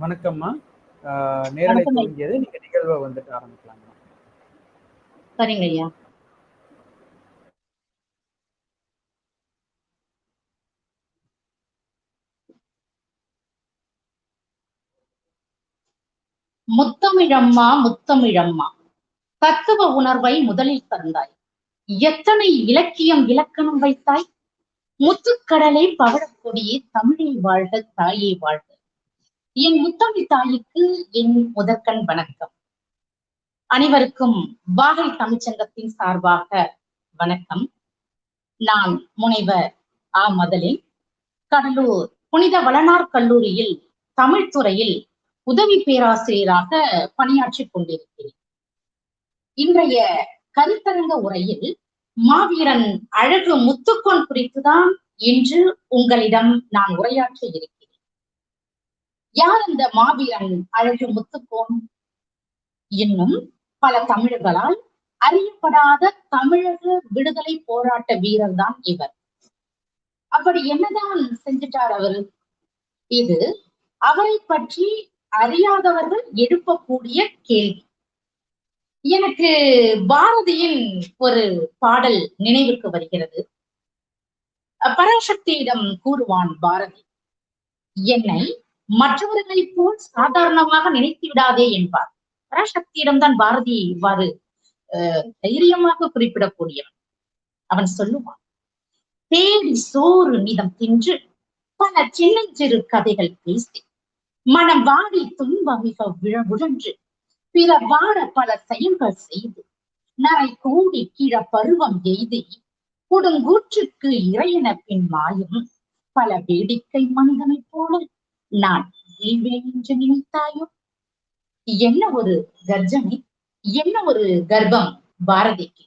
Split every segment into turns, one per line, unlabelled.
வணக்கம்மா. நேரலை. துவங்கியது நீங்க நிகழ்வை வந்துட்டு ஆரம்பிக்கலாமா.
சரிங்க ஐயா. முத்தமிழம்மா முத்தமிழம்மா. தத்துவ உணர்வை முதலில் தந்தாய். எத்தனை இலக்கியம் இலக்கணம் வைத்தாய்? முத்துக்கடலை பவழக்கொடியே தமிழை வாழ்க தாயே வாழ்க. என் முத்தமி தாய்க்கு என் முதற்கண் வணக்கம். அனைவருக்கும் வாகை தமிழ்ச்சங்கத்தின் சார்பாக வணக்கம். நான் முனைவர் ஆ. மதலின். கடலூர் புனித வளனார் கல்லூரியில் தமிழ் துறையில் உதவி பேராசிரியராக பணியாற்றிக் கொண்டிருக்கிறேன். இன்றைய கருத்தரங்க உரையில் மாவீரன் அழகு முத்துக்கோன் குறித்துதான் இன்று உங்களிடம் நான் உரையாற்ற இருக்கிறேன். யார் அந்த மாவீரன் அழகு முத்துக்கோன்? இன்னும் பல தமிழர்களால் அறியப்படாத தமிழக விடுதலை போராட்ட வீரர் தான் இவர். அப்படி என்னதான் செஞ்சிட்டார் அவரு? இது அவரை பற்றி அறியாதவர்கள் எழுப்பக்கூடிய கேள்வி. எனக்கு பாரதியின் ஒரு பாடல் நினைவுக்கு வருகிறது. பராசக்தியிடம் கூறுவான் பாரதி என்னை மற்றவர்களைப் போல் சாதாரணமாக நினைத்து விடாதே என்பார். பராசக்தியிடம் தான் பாரதி இவ்வாறு தைரியமாக குறிப்பிடக்கூடியவன் அவன் சொல்லுவான் தேடி சோறு மிதம் தின்று பல சின்னஞ்சிறு கதைகள் பேசி மனம் வாடி துன்பம் மிக உழன்று பிற வாழ பல செயல்கள் செய்து நரை கூடி கீழ பருவம் எய்தி கொடுங்கூற்றுக்கு இறையன பின் மாயும் பல வேடிக்கை மனிதனைப் போல நான் வீழ்வேன் என்று நினைத்தாயோ? என்ன ஒரு கர்ஜனை என்ன ஒரு கர்ப்பம் பாரதிக்கு?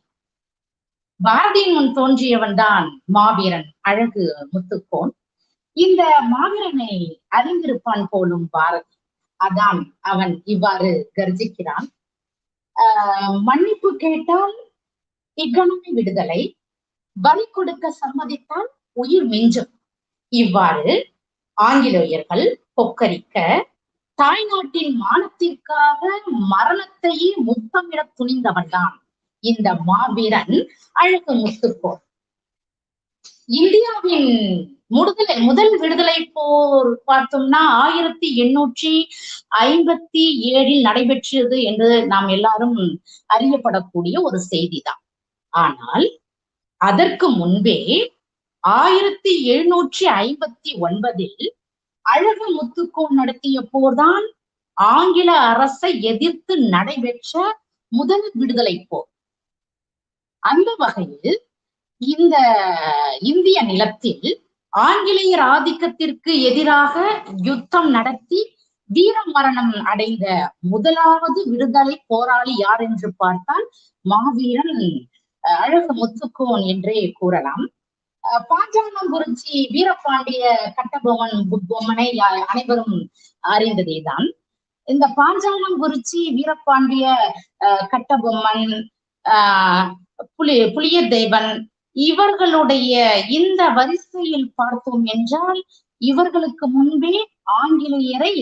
பாரதியின் முன் தோன்றியவன் தான் மாவீரன் அழகு முத்துக்கோன். இந்த மாவீரனை அறிந்திருப்பான் போலும் பாரதி. அதான் அவன் இவ்வாறு கர்ஜிக்கிறான். ஆஹ் மன்னிப்பு கேட்டால் இக்கணமே விடுதலை. வரி கொடுக்க சம்மதித்தால் உயிர் மிஞ்சும். இவ்வாறு ஆங்கிலேயர்கள் கொக்கரிக்க தாய்நாட்டின் மானத்திற்காக மரணத்தையே முத்தமிட துணிந்தவன் தான் இந்த மாவீரன் அழகு முத்துக்கோன் இந்தியாவின் முடுதலை முதல் விடுதலை போர் பார்த்தோம்னா ஆயிரத்தி எண்ணூற்றி ஐம்பத்தி ஏழில் நடைபெற்றது என்று நாம் எல்லாரும் அறியப்படக்கூடிய ஒரு செய்திதான். ஆனால் அதற்கு முன்பே ஆயிரத்தி எழுநூற்றி ஐம்பத்தி ஒன்பதில் அழகு முத்துக்கோன் நடத்திய போர்தான் ஆங்கில அரசை எதிர்த்து நடைபெற்ற முதல் விடுதலை போர். அந்த வகையில் இந்த இந்திய நிலத்தில் ஆங்கிலேயர் ஆதிக்கத்திற்கு எதிராக யுத்தம் நடத்தி வீர மரணம் அடைந்த முதலாவது விடுதலை போராளி யார் என்று பார்த்தால் மாவீரன் அழகு முத்துக்கோன் என்றே கூறலாம். பாஞ்சாலங்குறிச்சி வீரபாண்டிய கட்டபொம்மன் பு- பொம்மனை அனைவரும் அறிந்ததேதான். இந்த பாஞ்சாலங்குறிச்சி வீரபாண்டிய கட்டபொம்மன் ஆஹ் புலி புலியதேவன் இவர்களுடைய இந்த வரிசையில் பார்த்தோம் என்றால் இவர்களுக்கு முன்பே ஆங்கிலேயரை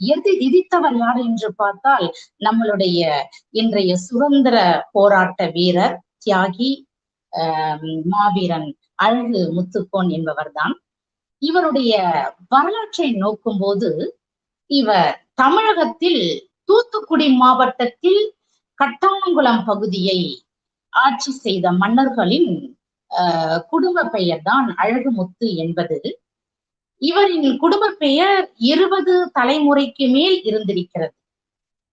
எதி விதித்தவர் யார் என்று பார்த்தால் நம்மளுடைய இன்றைய சுதந்திர போராட்ட வீரர் தியாகி மாவீரன் அழகு முத்துக்கோன் என்பவர்தான். இவருடைய வரலாற்றை நோக்கும் போது இவர் தமிழகத்தில் தூத்துக்குடி மாவட்டத்தில் கட்டாளங்குளம் பகுதியை ஆட்சி செய்த மன்னர்களின் ஆஹ், குடும்ப பெயர் தான் அழகுமுத்து என்பது. இவரின் குடும்ப பெயர் இருபது தலைமுறைக்கு மேல் இருந்திருக்கிறது.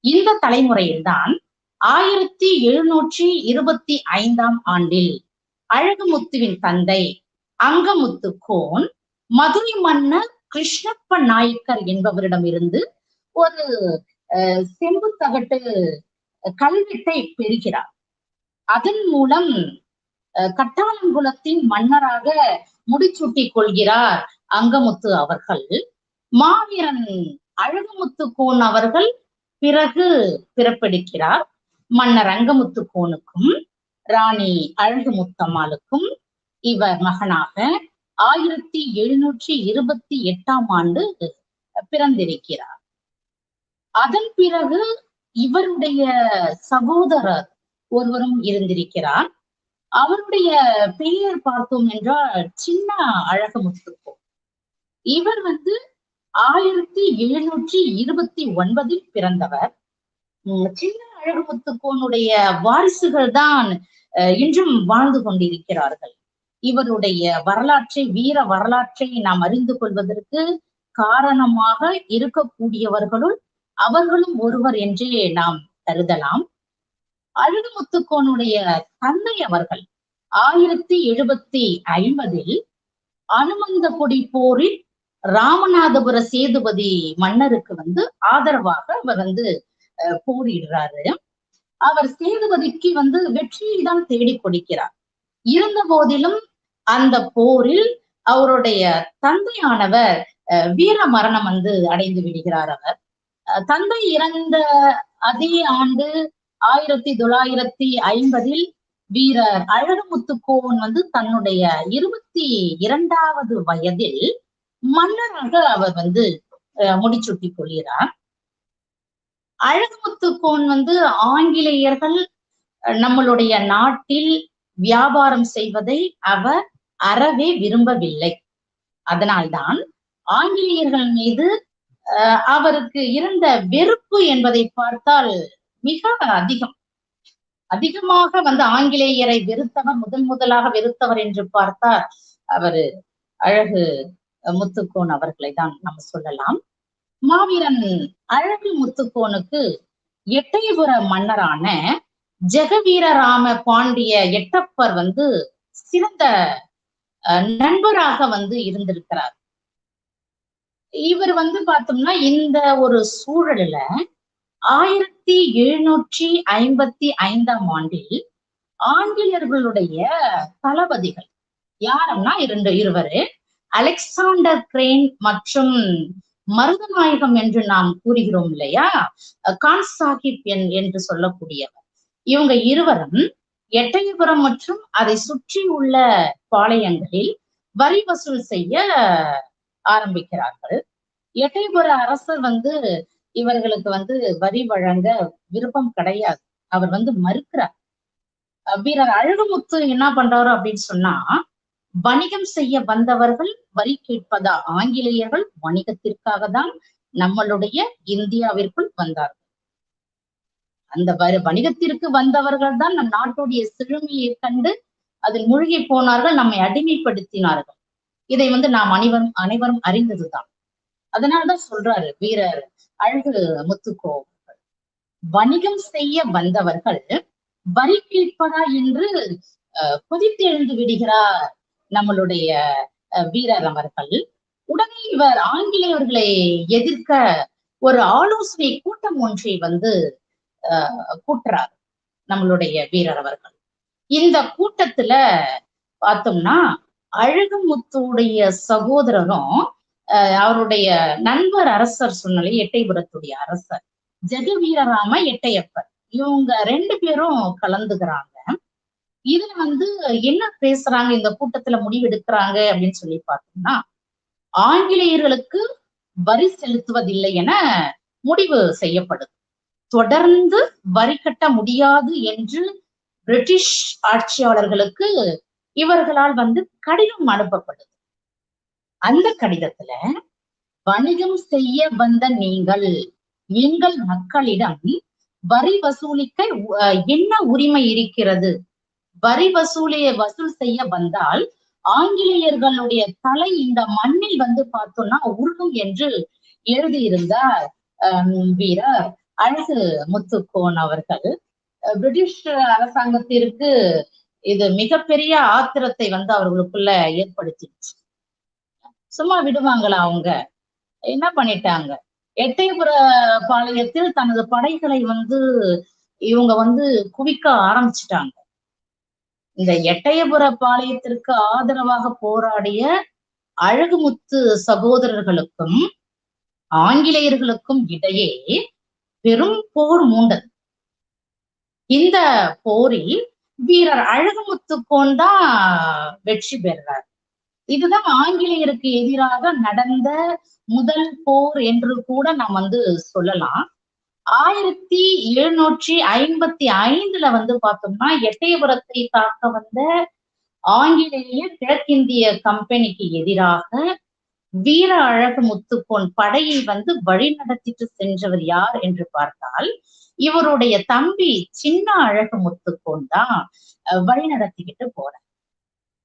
இந்த தலைமுறையில்தான் ஆயிரத்தி எழுநூற்றி இருபத்தி ஐந்தாம் ஆண்டில் அழகுமுத்துவின் தந்தை அங்கமுத்து கோன் மதுரை மன்னர் கிருஷ்ணப்ப நாயக்கர் என்பவரிடமிருந்து ஒரு அஹ், செம்பு தகட்டு கல்வெட்டை பெறுகிறார். அதன் மூலம் அஹ், கட்டாளங்குளத்தின் மன்னராக முடிச்சூட்டி கொள்கிறார் அங்கமுத்து அவர்கள். மாவீரன் அழகுமுத்து கோன் அவர்கள் பிறகு பிறப்பெடுக்கிறார். மன்னர் அங்கமுத்து கோனுக்கும் ராணி அழகு முத்தம்மாளுக்கும் இவர் மகனாக ஆயிரத்தி எழுநூற்றி இருபத்தி எட்டாம் ஆண்டு பிறந்திருக்கிறார். அதன் பிறகு இவருடைய சகோதரர் ஒருவரும் இருந்திருக்கிறார். அவருடைய பெயர் பார்த்தோம் என்றால் சின்ன அழகமுத்துக்கோ இவர் வந்து ஆயிரத்தி எழுநூற்றி இருபத்தி ஒன்பதில் பிறந்தவர். உம் சின்ன அழகுமுத்துக்கோனுடைய வாரிசுகள் தான் இன்றும் வாழ்ந்து கொண்டிருக்கிறார்கள். இவருடைய வரலாற்றை வீர வரலாற்றை நாம் அறிந்து கொள்வதற்கு காரணமாக இருக்கக்கூடியவர்களுள் அவர்களும் ஒருவர் என்றே நாம் கருதலாம். அழகுமுத்துக்கோனுடைய தந்தை அவர்கள் ஆயிரத்தி எழுபத்தி ஐம்பதில் அனுமந்தபுடி போரில் ராமநாதபுர சேதுபதி மன்னருக்கு வந்து ஆதரவாக அவர் வந்து அஹ், போரிடுறாரு. அவர் சேதுபதிக்கு வந்து வெற்றியை தான் தேடிக் கொடுக்கிறார். இருந்த போதிலும் அந்த போரில் அவருடைய தந்தையானவர் அஹ், வீர மரணம் வந்து அடைந்து விடுகிறார் அவர். அஹ், தந்தை இறந்த அதே ஆண்டு ஆயிரத்தி தொள்ளாயிரத்தி ஐம்பதில் வீரர் அழகுமுத்துக்கோன் வந்து தன்னுடைய இருபத்தி இரண்டாவது வயதில் மன்னராக அவர் வந்து அஹ், கொள்கிறார். அழகுமுத்து கோன் வந்து ஆங்கிலேயர்கள் அஹ், நம்மளுடைய நாட்டில் வியாபாரம் செய்வதை அவர் அறவே விரும்பவில்லை. அதனால்தான் ஆங்கிலேயர்கள் மீது அஹ், அவருக்கு இருந்த வெறுப்பு என்பதை பார்த்தால் மிக அதிகம். அதிகமாக வந்து ஆங்கிலேயரை வெறுத்தவர் முதன் முதலாக வெறுத்தவர் என்று பார்த்தால் அவரு அழகு முத்துக்கோன் அவர்களை தான் நம்ம சொல்லலாம். மாவீரன் அழகு முத்துக்கோனுக்கு எட்டயபுர மன்னரான ஜெகவீரராம பாண்டிய எட்டப்பர் வந்து சிறந்த நண்பராக வந்து இருந்திருக்கிறார். இவர் வந்து பார்த்தோம்னா இந்த ஒரு சூழல்ல ஆயிரத்தி எழுநூற்றி ஐம்பத்தி ஐந்தாம் ஆண்டில் ஆங்கிலேயர்களுடைய தளபதிகள் யாருன்னா இரண்டு இருவரு அலெக்சாண்டர் கிரேன் மற்றும் மருதநாயகம் என்று நாம் கூறுகிறோம் இல்லையா? கான் சாஹிப் என்- என்று சொல்லக்கூடியவர். இவங்க இருவரும் எட்டயபுரம் மற்றும் அதை சுற்றி உள்ள பாளையங்களில் வரி வசூல் செய்ய ஆரம்பிக்கிறார்கள். எட்டயபுர அரசர் வந்து இவர்களுக்கு வந்து வரி வழங்க விருப்பம் கிடையாது. அவர் வந்து மறுக்கிறார். வீரர் அழகுமுத்து என்ன பண்றாரு அப்படின்னு சொன்னா வணிகம் செய்ய வந்தவர்கள் வரி கேட்பதா? ஆங்கிலேயர்கள் வணிகத்திற்காக தான் நம்மளுடைய இந்தியாவிற்குள் வந்தார்கள். அந்த வரி வணிகத்திற்கு வந்தவர்கள் தான் நம் நாட்டுடைய சிறுமியை கண்டு அதில் மூழ்கி போனார்கள் நம்மை அடிமைப்படுத்தினார்கள். இதை வந்து நாம் அனைவரும் அனைவரும் அறிந்ததுதான். அதனாலதான் சொல்றாரு வீரர் அழகு முத்துக்கோ வணிகம் செய்ய வந்தவர்கள் வரி கேட்பதா என்று அஹ், கொதித்தெழுந்து விடுகிறார். நம்மளுடைய வீரர் அவர்கள் உடனே இவர் ஆங்கிலேயர்களை எதிர்க்க ஒரு ஆலோசனை கூட்டம் ஒன்றை வந்து அஹ், கூட்டுறார் நம்மளுடைய வீரர் அவர்கள். இந்த கூட்டத்துல பார்த்தோம்னா அழகுமுத்துடைய சகோதரரும் அஹ், அவருடைய நண்பர் அரசர் சொன்னாலே எட்டைபுரத்துடைய அரசர். ஜெகவீரராம எட்டையப்பர். இவங்க ரெண்டு பேரும் கலந்துக்கிறாங்க. இதுல வந்து என்ன பேசுறாங்க இந்த கூட்டத்துல முடிவெடுக்கிறாங்க அப்படின்னு சொல்லி பார்த்தோம்னா ஆங்கிலேயர்களுக்கு வரி செலுத்துவதில்லை என முடிவு செய்யப்படுது. தொடர்ந்து வரி கட்ட முடியாது என்று பிரிட்டிஷ் ஆட்சியாளர்களுக்கு இவர்களால் வந்து கடிதம் அனுப்பப்படுது. அந்த கடிதத்துல வணிகம் செய்ய வந்த நீங்கள் எங்கள் மக்களிடம் வரி வசூலிக்க என்ன உரிமை இருக்கிறது? வரி வசூலியை வசூல் செய்ய வந்தால் ஆங்கிலேயர்களுடைய தலை இந்த மண்ணில் வந்து பார்த்தோம்னா உருளும் என்று எழுதியிருந்தார் வீரர் அழகு முத்துக்கோன் அவர்கள். பிரிட்டிஷ் அரசாங்கத்திற்கு இது மிகப்பெரிய ஆத்திரத்தை வந்து அவர்களுக்குள்ள ஏற்படுத்திடுச்சு. சும்மா விடுவாங்களா அவங்க? என்ன பண்ணிட்டாங்க? எட்டயபுர பாளையத்தில் தனது படைகளை வந்து இவங்க வந்து குவிக்க ஆரம்பிச்சிட்டாங்க. இந்த எட்டயபுர பாளையத்திற்கு ஆதரவாக போராடிய அழகுமுத்து சகோதரர்களுக்கும் ஆங்கிலேயர்களுக்கும் இடையே பெரும் போர் மூண்டது. இந்த போரில் வீரர் அழகுமுத்து தான் வெற்றி பெறுறார் இதுதான் ஆங்கிலேயருக்கு எதிராக நடந்த முதல் போர் என்று கூட நாம் வந்து சொல்லலாம். ஆயிரத்தி எழுநூற்றி ஐம்பத்தி ஐந்துல வந்து பார்த்தோம்னா எட்டயபுரத்தை தாக்க வந்த ஆங்கிலேய கிழக்கிந்திய கம்பெனிக்கு எதிராக வீர அழகு முத்துக்கோன் படையை வந்து வழி நடத்திட்டு சென்றவர் யார் என்று பார்த்தால் இவருடைய தம்பி சின்ன அழகு முத்துக்கோன் தான் வழிநடத்திக்கிட்டு வழி நடத்திக்கிட்டு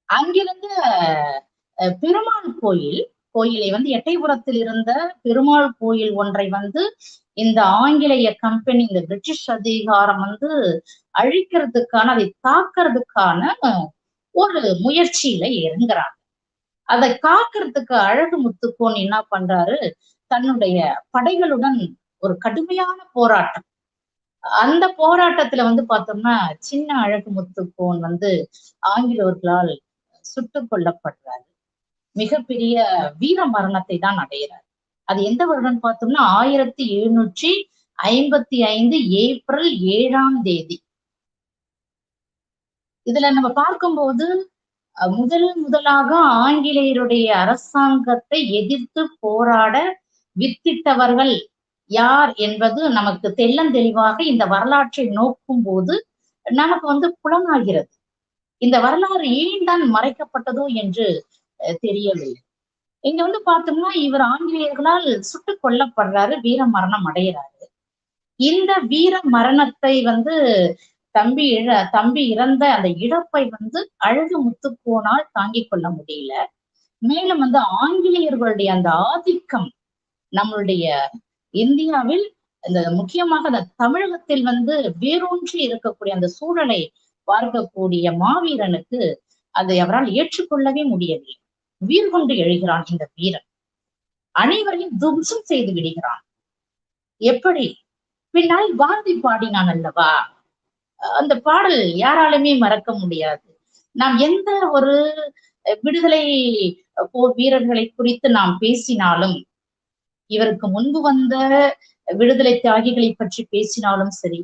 அங்கிருந்த அஹ், பெருமாள் கோயில் கோயிலை வந்து எட்டைபுரத்தில் இருந்த பெருமாள் கோயில் ஒன்றை வந்து இந்த ஆங்கிலேய கம்பெனி இந்த பிரிட்டிஷ் அதிகாரம் வந்து அழிக்கிறதுக்கான அதை தாக்குறதுக்கான ஒரு முயற்சியில இறங்குறாங்க. அதை காக்கிறதுக்கு அழகு முத்துக்கோன் என்ன பண்றாரு? தன்னுடைய படைகளுடன் ஒரு கடுமையான போராட்டம். அந்த போராட்டத்துல வந்து பார்த்தோம்னா சின்ன அழகு முத்துக்கோன் வந்து ஆங்கிலேயர்களால் சுட்டுக் கொல்லப்படுறாரு. மிகப்பெரிய வீர மரணத்தை தான் அடைகிறார். அது எந்த வருடம் பார்த்தோம்னா ஆயிரத்தி எழுநூற்றி ஐம்பத்தி ஐந்து ஏப்ரல் ஏழாம் தேதி. இதுல நம்ம பார்க்கும்போது அஹ், முதல் முதலாக ஆங்கிலேயருடைய அரசாங்கத்தை எதிர்த்து போராட வித்திட்டவர்கள் யார் என்பது நமக்கு தெள்ளந்தெளிவாக இந்த வரலாற்றை நோக்கும் போது நமக்கு வந்து புலனாகிறது. இந்த வரலாறு ஏன் தான் மறைக்கப்பட்டதோ என்று தெரியவில்லை. இங்க வந்து பார்த்தோம்னா இவர் ஆங்கிலேயர்களால் சுட்டுக் கொல்லப்படுறாரு வீர மரணம் அடைகிறாரு. இந்த வீர மரணத்தை வந்து தம்பி இழ தம்பி இறந்த அந்த இழப்பை வந்து அழகு முத்துக்கோனால் தாங்கிக் கொள்ள முடியல. மேலும் வந்து ஆங்கிலேயர்களுடைய அந்த ஆதிக்கம் நம்மளுடைய இந்தியாவில் இந்த முக்கியமாக அந்த தமிழகத்தில் வந்து வேரூன்றி இருக்கக்கூடிய அந்த சூழலை பார்க்கக்கூடிய மாவீரனுக்கு அதை அவரால் ஏற்றுக்கொள்ளவே முடியவில்லை. வீர் கொண்டு எழுகிறான் இந்த வீரன். அனைவரையும் தும்சம் செய்து விடுகிறான். எப்படி? பின்னால் வாந்தி பாடினான் அல்லவா? அந்த பாடல் யாராலுமே மறக்க முடியாது. நாம் எந்த ஒரு விடுதலை போர் வீரர்களை குறித்து நாம் பேசினாலும் இவருக்கு முன்பு வந்த விடுதலை தியாகிகளை பற்றி பேசினாலும் சரி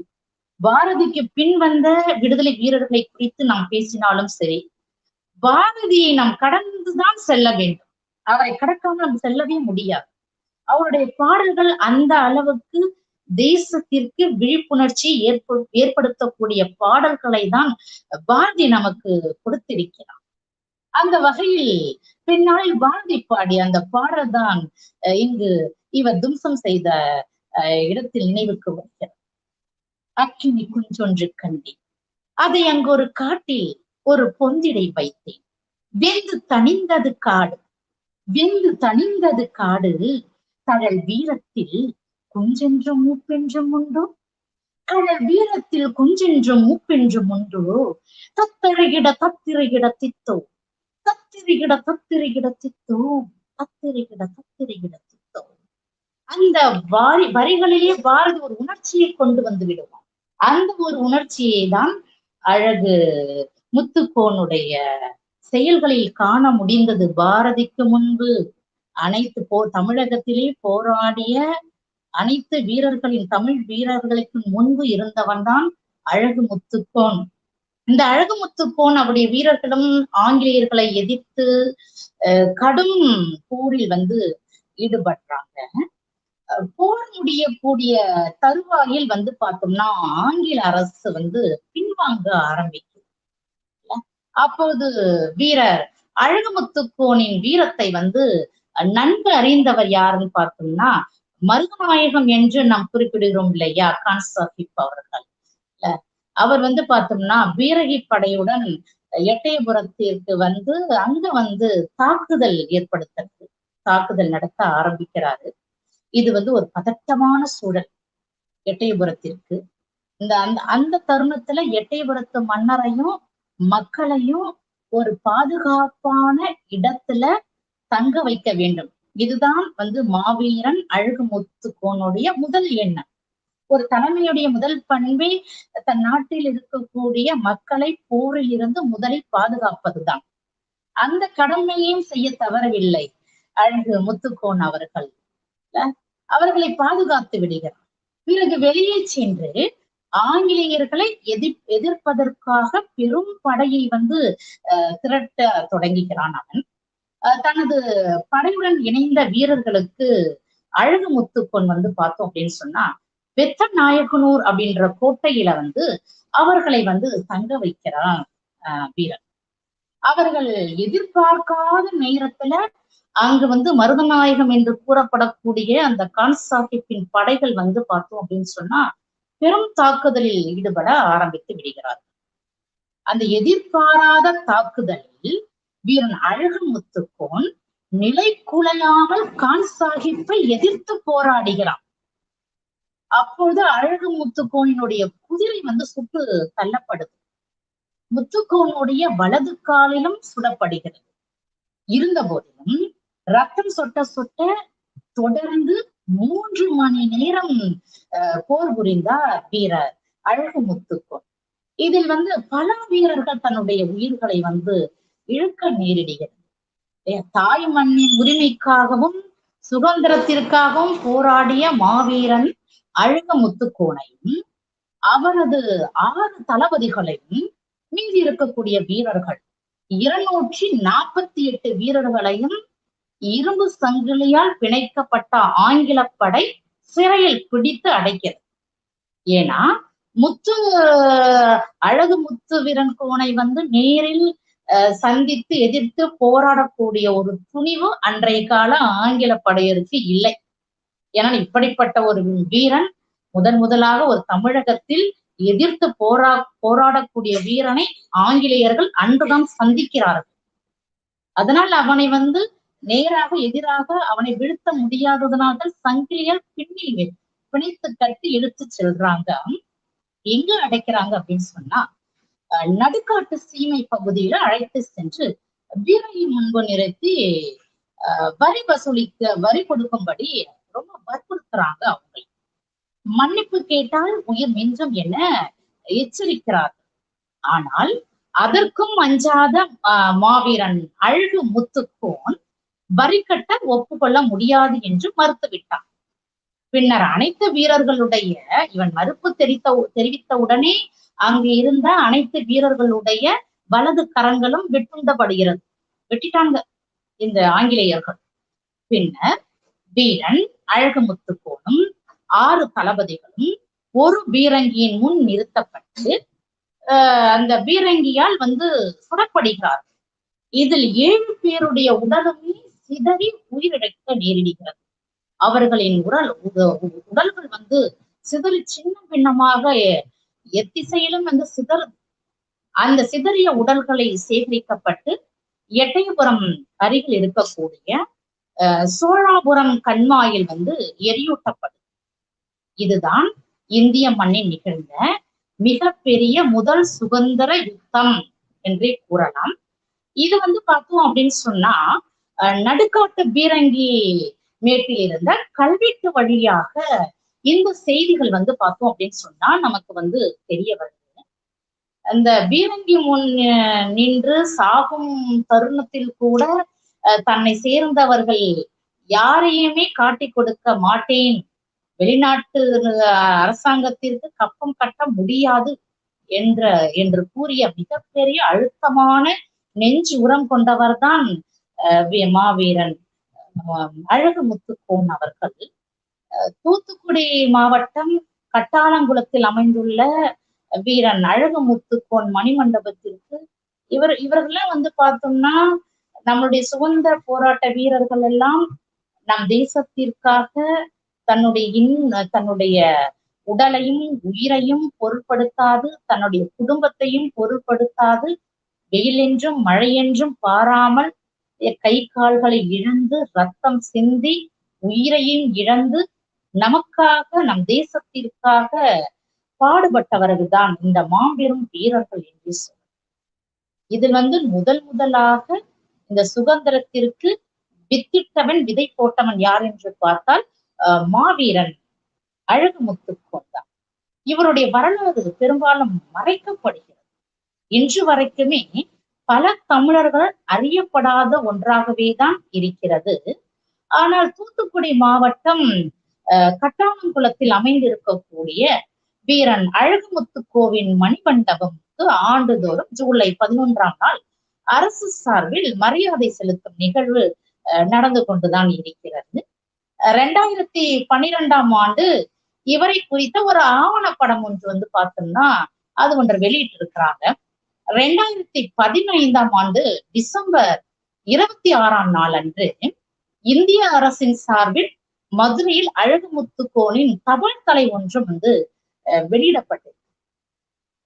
பாரதிக்கு பின் வந்த விடுதலை வீரர்களை குறித்து நாம் பேசினாலும் சரி பாரதியை நாம் கடந்துதான் செல்ல வேண்டும். அவரை கடக்காமல் நாம் செல்லவே முடியாது. அவருடைய பாடல்கள் அந்த அளவுக்கு தேசத்திற்கு விழிப்புணர்ச்சி ஏற்ப ஏற்படுத்தக்கூடிய பாடல்களை தான் பாரதி நமக்கு கொடுத்திருக்கிறார். அந்த வகையில் பின்னால் பாரதி பாடிய அந்த பாடல் தான் இங்கு இவர் தும்சம் செய்த இடத்தில் நினைவுக்கு வருகிறது. அக்கினி குஞ்சொன்று கண்டி அதை அங்கு ஒரு காட்டில் ஒரு பொந்திடை வைத்தேன். வெந்து தணிந்தது காடு. வெந்து தணிந்தது காடு. தழல் வீரத்தில் குஞ்சென்றும் மூப்பென்றும் உண்டோ கடல் வீரத்தில் குஞ்சென்றும் மூப்பென்றும் உண்டோ தத்தழுகிட தத்திருகிட தித்தோ. தத்திரிகிட தத்திருகிட தித்தோ. தத்திருகிட தத்திருகிட தித்தோ. அந்த வாரி வரிகளிலே பாரதி ஒரு உணர்ச்சியை கொண்டு வந்து விடுவான். அந்த ஒரு உணர்ச்சியை தான் அழகு முத்துக்கோனுடைய செயல்களில் காண முடிந்தது பாரதிக்கு முன்பு. அனைத்து போ தமிழகத்திலே போராடிய அனைத்து வீரர்களின் தமிழ் வீரர்களுக்கு முன்பு இருந்தவன் தான் அழகு முத்துக்கோன். இந்த அழகு முத்துக்கோன் அவருடைய வீரர்களும் ஆங்கிலேயர்களை எதிர்த்து கடும் போரில் வந்து ஈடுபடுறாங்க. போர் முடியக்கூடிய தருவாயில் வந்து பார்த்தோம்னா ஆங்கில அரசு வந்து பின்வாங்க ஆரம்பிக்கும். அப்போது வீரர் அழகுமுத்துக்கோனின் வீரத்தை வந்து நன்கு அறிந்தவர் யாருன்னு பார்த்தோம்னா மருதநாயகம் என்று நாம் குறிப்பிடுகிறோம் இல்லையா? கான்சாஹிப் அவர்கள். அவர் வந்து பார்த்தோம்னா பீரகி படையுடன் எட்டயபுரத்திற்கு வந்து அங்க வந்து தாக்குதல் ஏற்படுத்துறது தாக்குதல் நடத்த ஆரம்பிக்கிறாரு. இது வந்து ஒரு பதட்டமான சூழல் எட்டயபுரத்திற்கு. இந்த அந்த அந்த தருணத்துல எட்டயபுரத்து மன்னரையும் மக்களையும் ஒரு பாதுகாப்பான இடத்துல தங்க வைக்க வேண்டும். இதுதான் வந்து மாவீரன் அழகு முத்துக்கோனுடைய முதல் எண்ணம். ஒரு தலைமையுடைய முதல் பண்பே தன் நாட்டில் இருக்கக்கூடிய மக்களை போரில் இருந்து முதலில் பாதுகாப்பதுதான். அந்த கடமையும் செய்ய தவறவில்லை அழகு முத்துக்கோன் அவர்கள். அவர்களை பாதுகாத்து விடுகிறார். பிறகு வெளியே சென்று ஆங்கிலேயர்களை எதிர் எதிர்ப்பதற்காக பெரும் படையை வந்து திரட்ட தொடங்குகிறான் அவன். தனது படையுடன் இணைந்த வீரர்களுக்கு அழகு முத்துக்கொன் வந்து பார்த்தோம் அப்படின்னு சொன்னா பெத்த நாயக்கனூர் அப்படின்ற கோட்டையில வந்து அவர்களை வந்து தங்க வைக்கிறான் ஆஹ் வீரன். அவர்கள் எதிர்பார்க்காத நேரத்துல அங்கு வந்து மருதநாயகம் என்று கூறப்படக்கூடிய அந்த கான் சாஹிப்பின் படைகள் வந்து பார்த்தோம் அப்படின்னு சொன்னா பெரும் தாக்குதலில் ஈடுபட ஆரம்பித்து விடுகிறார் அந்த எதிர்பாராத தாக்குதலில் வீரன் அழகுமுத்துக்கோன் நிலை குலையாமல் கான் சாஹிப்பை எதிர்த்து போராடுகிறான். அப்பொழுது அழகு முத்துக்கோனினுடைய குதிரை வந்து சுட்டு தள்ளப்படுது. முத்துக்கோனுடைய வலது காலிலும் சுடப்படுகிறது. இருந்த போதிலும் ரத்தம் சொட்ட சொட்ட தொடர்ந்து மூன்று மணி நேரம் அஹ், போர் புரிந்தார் வீரர் அழகு முத்துக்கோன் இதில் வந்து பல வீரர்கள் தன்னுடைய உயிர்களை வந்து இழுக்க நேரிடுகிறது. தாய் மண்ணின் உரிமைக்காகவும் சுதந்திரத்திற்காகவும் போராடிய மாவீரன் அழக முத்துக்கோனையும் அவரது ஆறு தளபதிகளையும் மீதி இருக்கக்கூடிய வீரர்கள் இருநூற்றி நாற்பத்தி எட்டு வீரர்களையும் இரும்பு சங்கிலியால் பிணைக்கப்பட்ட ஆங்கில படை சிறையில் பிடித்து அடைக்கிறது. ஏன்னா முத்து அழகு முத்து வீரன் கோனை வந்து நேரில் அஹ், சந்தித்து எதிர்த்து போராடக்கூடிய ஒரு துணிவு அன்றைய கால ஆங்கில படையருக்கு இல்லை. ஏன்னா இப்படிப்பட்ட ஒரு வீரன் முதன் முதலாக ஒரு தமிழகத்தில் எதிர்த்து போரா போராடக்கூடிய வீரனை ஆங்கிலேயர்கள் அன்றுதான் சந்திக்கிறார்கள். அதனால் அவனை வந்து நேராக எதிராக அவனை வீழ்த்த முடியாததனால சங்கிலியால் பின்னி பிணைத்து கட்டி இழுத்து செல்றாங்க. எங்க அடைக்கிறாங்க அப்படின்னு சொன்னா நடுக்காட்டு சீமை பகுதியில அழைத்து சென்று வீரையை முன்பு நிறுத்தி வரி வசூலிக்க வரி கொடுக்கும்படி ரொம்ப வற்புறுத்துறாங்க அவங்களை. மன்னிப்பு கேட்டால் உயிர் மிஞ்சும் என எச்சரிக்கிறார். ஆனால் அதற்கும் அஞ்சாத ஆஹ், மாவீரன் அழகு முத்துக்கோன் வரி கட்ட ஒப்புக்கொள்ள முடியாது என்று மறுத்துவிட்டான். பின்னர் அனைத்து வீரர்களுடைய இவன் மறுப்பு தெரிவித்த தெரிவித்த உடனே அங்கு இருந்த அனைத்து வீரர்களுடைய வலது கரங்களும் வெட்டுண்டப்படுகிறது வெட்டிட்டாங்க இந்த ஆங்கிலேயர்கள். பின்னர் வீரன் அழகுமுத்துக்கோளும் ஆறு தளபதிகளும் ஒரு பீரங்கியின் முன் நிறுத்தப்பட்டு அந்த பீரங்கியால் வந்து சுடப்படுகிறார் இதில் ஏழு பேருடைய உடலுமே சிதறி உயிரிழக்க நேரிடுகிறது. அவர்களின் உடல் உடல்கள் வந்து சிதறி சின்ன பின்னமாக எத்திசையிலும் வந்து சிதறு அந்த சிதறிய உடல்களை சேகரிக்கப்பட்டு எட்டயபுரம் அருகில் இருக்கக்கூடிய அஹ், சோழாபுரம் கண்மாயில் வந்து எரியூட்டப்படும். இதுதான் இந்திய மண்ணில் நிகழ்ந்த மிகப்பெரிய முதல் சுதந்திர யுத்தம் என்றே கூறலாம். இது வந்து பார்த்தோம் அப்படின்னு சொன்னா நடுக்காட்டு பீரங்கி மேட்டில் இருந்த கல்வெட்டு வழியாக இந்த செய்திகள் வந்து பார்த்தோம் அப்படின்னு சொன்னா நமக்கு வந்து தெரிய வருது. அந்த பீரங்கி முன் நின்று சாகும் தருணத்தில் கூட அஹ், தன்னை சேர்ந்தவர்கள் யாரையுமே காட்டிக் கொடுக்க மாட்டேன். வெளிநாட்டு அரசாங்கத்திற்கு கப்பம் கட்ட முடியாது என்ற என்று கூறிய மிகப்பெரிய அழுத்தமான நெஞ்சு உரம் கொண்டவர்தான் மாவீரன் அஹ், அழகு முத்துக்கோன் அவர்கள். தூத்துக்குடி மாவட்டம் கட்டாளங்குளத்தில் அமைந்துள்ள வீரன் அழகு முத்துக்கோன் மணிமண்டபத்திற்கு இவர் இவர்கள்லாம் வந்து பார்த்தோம்னா நம்மளுடைய சுதந்திர போராட்ட வீரர்கள் எல்லாம் நம் தேசத்திற்காக தன்னுடைய இன் தன்னுடைய உடலையும் உயிரையும் பொருட்படுத்தாது தன்னுடைய குடும்பத்தையும் பொருட்படுத்தாது வெயிலென்றும் மழையென்றும் பாராமல் கை கால்களை இழந்து ரத்தம் சிந்தி உயிரையும் இழந்து நமக்காக நம் தேசத்திற்காக பாடுபட்டவர்கள் தான் இந்த மாபெரும் வீரர்கள் என்று சொல்ல இதில் வந்து முதல் முதலாக இந்த சுதந்திரத்திற்கு வித்திட்டவன் விதை போட்டவன் யார் என்று பார்த்தால் அஹ், மாவீரன் அழகு முத்துக்கோன் இவருடைய வரலாறு பெரும்பாலும் மறைக்கப்படுகிறது. இன்று வரைக்குமே பல தமிழர்கள் அறியப்படாத ஒன்றாகவே தான் இருக்கிறது. ஆனால் தூத்துக்குடி மாவட்டம் அஹ், அமைந்திருக்கக்கூடிய வீரன் அழகுமுத்து கோவின் மணிமண்டபம்க்கு ஆண்டுதோறும் ஜூலை பதினொன்றாம் நாள் அரசு சார்பில் மரியாதை செலுத்தும் நிகழ்வு அஹ், நடந்து கொண்டுதான் இருக்கிறது. ரெண்டாயிரத்தி பன்னிரெண்டாம் ஆண்டு இவரை குறித்த ஒரு ஆவணப்படம் ஒன்று வந்து பார்த்தோம்னா அது ஒன்று வெளியிட்டு இருக்கிறாங்க ரெண்டாயிரத்தி பதினைந்தாம் ஆண்டு டிசம்பர் இருபத்தி ஆறாம் நாள் அன்று இந்திய அரசின் சார்பில் மதுரையில் அழகுமுத்துக்கோனின் தபால் தலை ஒன்று வந்து அஹ், வெளியிடப்பட்டது.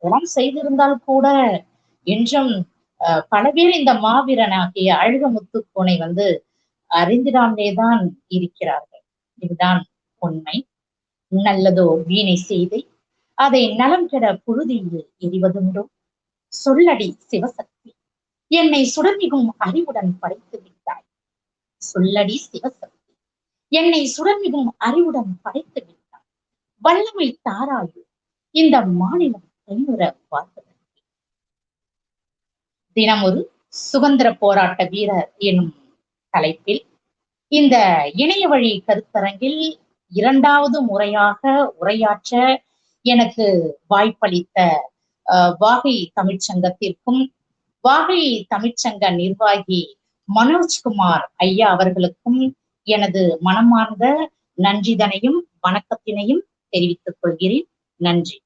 இதெல்லாம் செய்திருந்தால் கூட இன்றும் அஹ், பல பேர் இந்த மாவீரனாகிய அழகுமுத்துக்கோனை வந்து அறிந்திடாமலேதான் இருக்கிறார்கள். இதுதான் உண்மை. நல்லதோ வீணை செய்தி அதை நலம் கெட புழுதியில் எரிவதுண்டோ சொல்லடி சிவசக்தி. என்னை சுடர்மிகும் அறிவுடன் படைத்து விட்டாய். சொல்லடி சிவசக்தி. என்னை சுடமிகும் அறிவுடன் படைத்து விட்டாய். வல்லமை தாராயு இந்த மாநிலம் கைமுற பார்த்தது தினமொரு சுதந்திர போராட்ட வீரர் எனும் தலைப்பில் இந்த இணைய வழி கருத்தரங்கில் இரண்டாவது முறையாக உரையாற்ற எனக்கு வாய்ப்பளித்த வாகை தமிழ்ச்சங்கத்திற்கும் வாகை தமிழ்ச்சங்க நிர்வாகி மனோஜ்குமார் ஐயா அவர்களுக்கும் எனது மனமார்ந்த நன்றிதனையும் வணக்கத்தினையும் தெரிவித்துக் கொள்கிறேன். நன்றி.